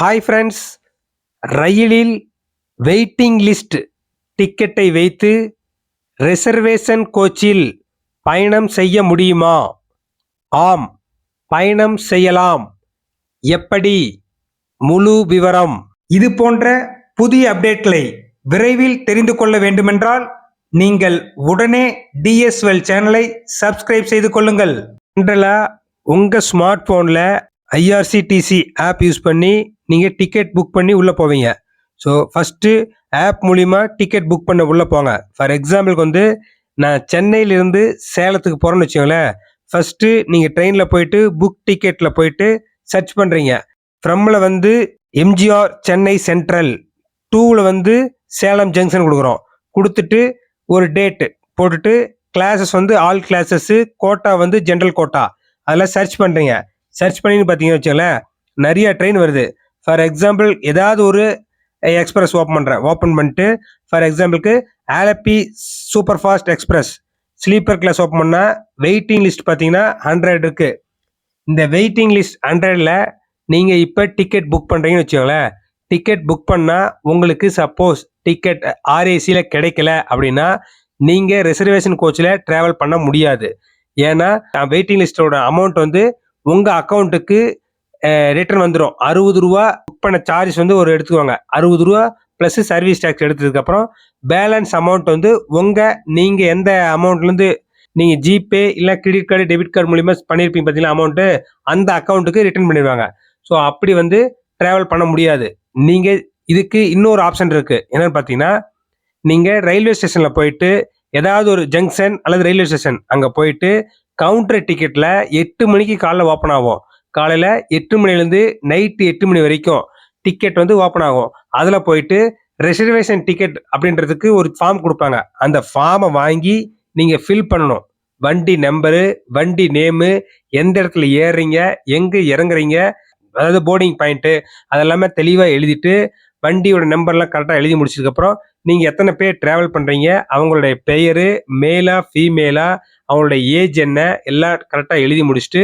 Hi friends ரயிலில் waiting list டிக்கெட்டை வைத்து ரிசர்வேஷன் கோச்சில் பயணம் செய்ய முடியுமா? ஆம் பயணம் செய்யலாம். எப்படி? முழு விவரம். இது போன்ற புதிய அப்டேட்களை விரைவில் தெரிந்து கொள்ள வேண்டுமென்றால் நீங்கள் உடனே டிஎஸ்எல் சேனலை சப்ஸ்கிரைப் செய்து கொள்ளுங்கள். ஜென்ரலாக உங்கள் ஸ்மார்ட் ஃபோனில் ஐஆர்சிடிசி ஆப் யூஸ் பண்ணி நீங்கள் டிக்கெட் புக் பண்ணி உள்ளே போவீங்க. ஸோ ஃபஸ்ட்டு ஆப் மூலிமா டிக்கெட் புக் பண்ண உள்ளே போங்க. ஃபார் எக்ஸாம்பிளுக்கு வந்து நான் சென்னையிலேருந்து சேலத்துக்கு போகிறேன்னு வச்சுக்கோங்களேன். ஃபஸ்ட்டு நீங்கள் ட்ரெயினில் போயிட்டு புக் டிக்கெட்டில் போயிட்டு சர்ச் பண்ணுறீங்க ஃப்ரம்மில் வந்து எம்ஜிஆர் சென்னை சென்ட்ரல் டூவில் வந்து சேலம் ஜங்ஷன் கொடுக்குறோம். கொடுத்துட்டு ஒரு டேட்டு போட்டுட்டு கிளாஸஸ் வந்து ஆல் கிளாஸஸ்ஸு கோட்டா வந்து ஜென்ரல் கோட்டா. அதெல்லாம் சர்ச் பண்ணுறீங்க சர்ச் பண்ணின்னு பார்த்தீங்கன்னு வச்சுக்கோங்களேன் நிறையா ட்ரெயின் வருது. ஃபார் எக்ஸாம்பிள் ஏதாவது ஒரு எக்ஸ்பிரஸ் ஓப்பன் பண்ணுறேன் ஓப்பன் பண்ணிட்டு ஃபார் எக்ஸாம்பிளுக்கு Alleppey super fast express sleeper class open பண்ணால் வெயிட்டிங் லிஸ்ட் பார்த்தீங்கன்னா ஹண்ட்ரட் இருக்குது இந்த வெயிட்டிங் லிஸ்ட் ஹண்ட்ரடில் நீங்கள் இப்போ டிக்கெட் புக் பண்ணுறீங்கன்னு வச்சுக்கோங்களேன். டிக்கெட் புக் பண்ணால் உங்களுக்கு சப்போஸ் டிக்கெட் ஆர்ஏசியில் கிடைக்கல அப்படின்னா நீங்கள் ரிசர்வேஷன் கோச்சில் ட்ராவல் பண்ண முடியாது. ஏன்னா வெயிட்டிங் லிஸ்ட்டோட அமௌண்ட் வந்து உங்கள் அக்கௌண்ட்டுக்கு ரிட்டர்ன் வந்துடும் அறுபது ரூபா புக் பண்ண சார்ஜஸ் வந்து ஒரு எடுத்துக்குவாங்க. அறுபது ரூபா ப்ளஸ் சர்வீஸ் டேக்ஸ் எடுத்ததுக்கப்புறம் பேலன்ஸ் அமௌண்ட் வந்து உங்கள் நீங்கள் எந்த அமௌண்ட்லேருந்து நீங்கள் ஜிபே இல்லை கிரெடிட் கார்டு டெபிட் கார்டு மூலிமா பண்ணியிருப்பீங்க பார்த்தீங்கன்னா அமௌண்ட்டு அந்த அக்கௌண்ட்டுக்கு ரிட்டர்ன் பண்ணிடுவாங்க. ஸோ அப்படி வந்து ட்ராவல் பண்ண முடியாது. நீங்கள் இதுக்கு இன்னொரு ஆப்ஷன் இருக்குது என்னென்னு பார்த்தீங்கன்னா நீங்கள் ரயில்வே ஸ்டேஷனில் போயிட்டு ஏதாவது ஒரு ஜங்ஷன் அல்லது ரயில்வே ஸ்டேஷன் அங்கே போயிட்டு கவுண்டர் டிக்கெட்டில் எட்டு மணிக்கு காலைல ஓப்பன் ஆகும். காலையில் எட்டு மணிலேருந்து நைட்டு எட்டு மணி வரைக்கும் டிக்கெட் வந்து ஓப்பன் ஆகும். அதில் போயிட்டு ரிசர்வேஷன் டிக்கெட் அப்படின்றதுக்கு ஒரு ஃபார்ம் கொடுப்பாங்க. அந்த ஃபார்மை வாங்கி நீங்கள் ஃபில் பண்ணணும். வண்டி நம்பரு வண்டி நேமு எந்த இடத்துல ஏறுறீங்க எங்கே இறங்குறீங்க அதாவது போர்டிங் பாயிண்ட்டு அதெல்லாமே தெளிவாக எழுதிட்டு வண்டியோட நம்பர்லாம் கரெக்டாக எழுதி முடிச்சதுக்கப்புறம் நீங்கள் எத்தனை பேர் ட்ராவல் பண்ணுறீங்க அவங்களுடைய பெயர் மேலா ஃபீமேலா அவங்களுடைய ஏஜ் என்ன எல்லாம் கரெக்டாக எழுதி முடிச்சுட்டு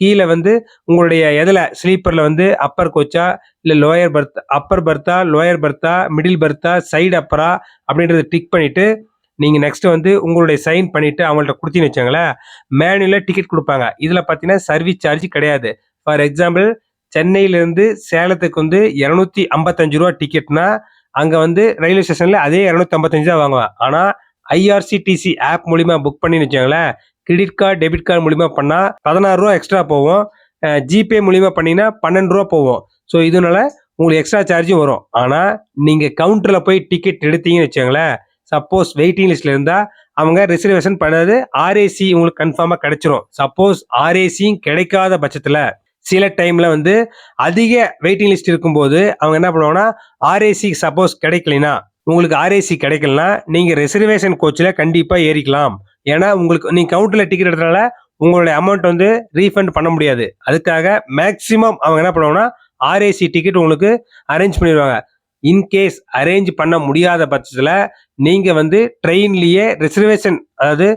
கீழே வந்து உங்களுடைய எதில்? ஸ்லீப்பரில் வந்து அப்பர் கோச்சா இல்லை லோயர் பர்த் அப்பர் பர்த்தா லோயர் பர்த்தா மிடில் பர்த்தா சைடு அப்பரா அப்படின்றத டிக் பண்ணிவிட்டு நீங்கள் நெக்ஸ்ட்டு வந்து உங்களுடைய சைன் பண்ணிவிட்டு அவங்கள்ட்ட கொடுத்தீங்கன்னு வச்சாங்களேன் மேனுவலாக டிக்கெட் கொடுப்பாங்க. இதில் பார்த்தீங்கன்னா சர்வீஸ் சார்ஜ் கிடையாது. ஃபார் எக்ஸாம்பிள் சென்னையிலேருந்து சேலத்துக்கு வந்து இரநூத்தி ஐம்பத்தஞ்சு ரூபா டிக்கெட்னா அங்கே வந்து ரயில்வே ஸ்டேஷனில் அதே இரநூத்தி ஐம்பத்தஞ்சு தான் வாங்குவேன் ஆனால் ஐஆர்சிடிசி ஆப் மூலிமா புக் பண்ணின்னு வச்சாங்களேன் கிரெடிட் கார்டு டெபிட் கார்டு மூலிமா பண்ணால் பதினாறு ரூபா எக்ஸ்ட்ரா போகும். ஜிபே மூலிமா பண்ணிங்கன்னா பன்னெண்டு ரூபா போகும். ஸோ இதனால உங்களுக்கு எக்ஸ்ட்ரா சார்ஜும் வரும். ஆனால் நீங்கள் கவுண்டரில் போய் டிக்கெட் எடுத்தீங்கன்னு வச்சுக்கோங்களேன். சப்போஸ் வெயிட்டிங் லிஸ்ட்டில் இருந்தால் அவங்க ரிசர்வேஷன் பண்ணது ஆர்ஏசி உங்களுக்கு கன்ஃபார்மாக கிடைச்சிரும். சப்போஸ் ஆர்ஏசியும் கிடைக்காத பட்சத்தில் சில டைமில் வந்து அதிக வெயிட்டிங் லிஸ்ட் இருக்கும்போது அவங்க என்ன பண்ணுவாங்கன்னா ஆர்ஏசி சப்போஸ் கிடைக்கலைன்னா உங்களுக்கு ஆர்ஏசி கிடைக்கலனா நீங்கள் ரிசர்வேஷன் கோச்சில் கண்டிப்பாக ஏறிக்கலாம். ஏன்னா உங்களுக்கு நீங்கள் கவுண்டரில் டிக்கெட் எடுத்தனால உங்களுடைய அமௌண்ட் வந்து ரீஃபண்ட் பண்ண முடியாது. அதுக்காக மேக்ஸிமம் அவங்க என்ன பண்ணுவாங்கன்னா ஆர்ஏசி டிக்கெட் உங்களுக்கு அரேஞ்ச் பண்ணிடுவாங்க. இன்கேஸ் அரேஞ்ச் பண்ண முடியாத பட்சத்தில் நீங்கள் வந்து ட்ரெயின்லேயே ரிசர்வேஷன் அதாவது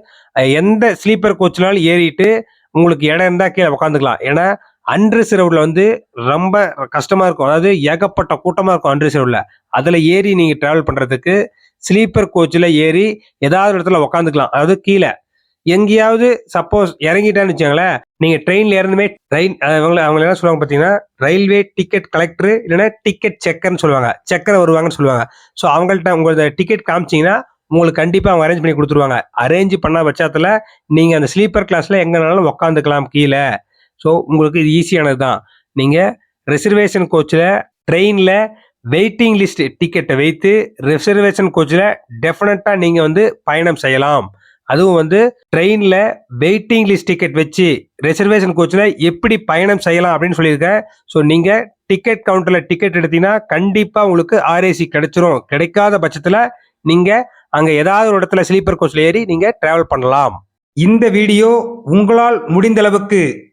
எந்த ஸ்லீப்பர் கோச்சினாலும் ஏறிட்டு உங்களுக்கு இடம் இருந்தால் கீழே உட்காந்துக்கலாம் ஏன்னா அன்ரிசர்வ்டில் வந்து ரொம்ப கஷ்டமாக இருக்கும். அதாவது ஏகப்பட்ட கூட்டமாக இருக்கும் அன்ரிசர்வ்டில் அதில் ஏறி நீங்கள் ட்ராவல் பண்ணுறதுக்கு ஸ்லீப்பர் கோச்சில் ஏறி ஏதாவது இடத்துல உக்காந்துக்கலாம். அதாவது கீழே. எங்கேயாவது சப்போஸ் இறங்கிட்டான்னு வச்சுக்கோங்களேன் நீங்கள் ட்ரெயினில் இறந்துமே ட்ரெயின் அவங்கள அவங்க என்ன சொல்லுவாங்க பார்த்தீங்கன்னா ரயில்வே டிக்கெட் கலெக்டர் இல்லைன்னா டிக்கெட் செக்கர்னு சொல்லுவாங்க. செக்கர் வருவாங்கன்னு சொல்லுவாங்க. ஸோ அவங்கள்ட்ட உங்களோட டிக்கெட் காமிச்சிங்கன்னா உங்களுக்கு கண்டிப்பாக அவங்க அரேஞ்ச் பண்ணி கொடுத்துருவாங்க. அரேஞ்ச் பண்ண பட்சத்தில் நீங்கள் அந்த ஸ்லீப்பர் கிளாஸில் எங்கேனாலும் உக்காந்துக்கலாம் கீழே. ஸோ உங்களுக்கு இது ஈஸியானது தான் நீங்கள் ரிசர்வேஷன் கோச்சில் ட்ரெயினில் வெயிட்டிங் லிஸ்ட் டிக்கெட்டை வைத்து ரிசர்வேஷன் கோச்சில் டெஃபினட்டாக நீங்கள் வந்து பயணம் செய்யலாம். அதுவும் வந்து ட்ரெயினில் வெயிட்டிங் லிஸ்ட் டிக்கெட் வச்சு ரிசர்வேஷன் கோச்சில் எப்படி பயணம் செய்யலாம் அப்படின்னு சொல்லியிருக்கேன். ஸோ நீங்கள் டிக்கெட் கவுண்டரில் டிக்கெட் எடுத்தீங்கன்னா கண்டிப்பாக உங்களுக்கு ஆர்ஏசி கிடைச்சிரும். கிடைக்காத பட்சத்தில் நீங்கள் அங்கே ஏதாவது ஒரு இடத்துல ஸ்லீப்பர் கோச்சில் ஏறி நீங்கள் ட்ராவல் பண்ணலாம். இந்த வீடியோ உங்களால் முடிந்தளவுக்கு